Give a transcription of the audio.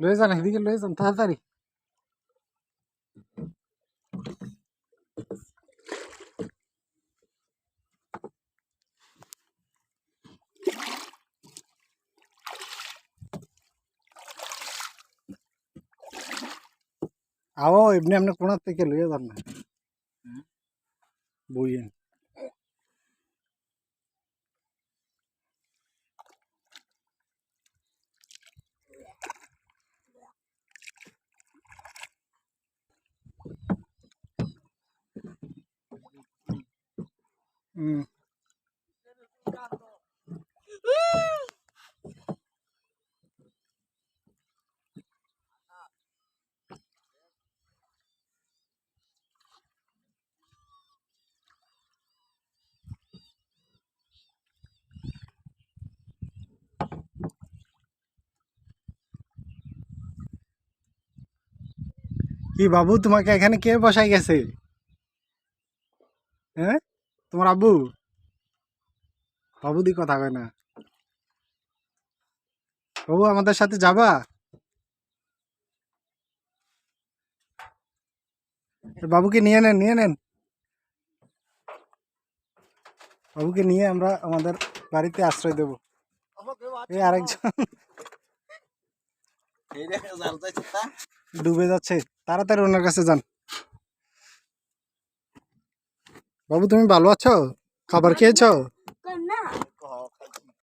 লয়ে যান এদিকে লয়ে যান তাড়াতাড়ি আও এমনি আপনি কোনার থেকে লয়ে যান না বইয়েন হুম কি বাবু তোমাকে এখানে কে বসাই গেছে? হ্যাঁ? তোমার আব্বু? বাবু দি কথা কয় না। বাবু আমাদের সাথে যাবা? বাবুকে নিয়ে নেন নিয়ে নেন। বাবুকে নিয়ে আমরা আমাদের বাড়িতে আশ্রয় দেব। এই আরেকজন। ডুবে যাচ্ছে। তাড়াতাড়ি ওনার কাছে যান। বাবু তুমি ভালো আছো? খাবার খেয়েছো?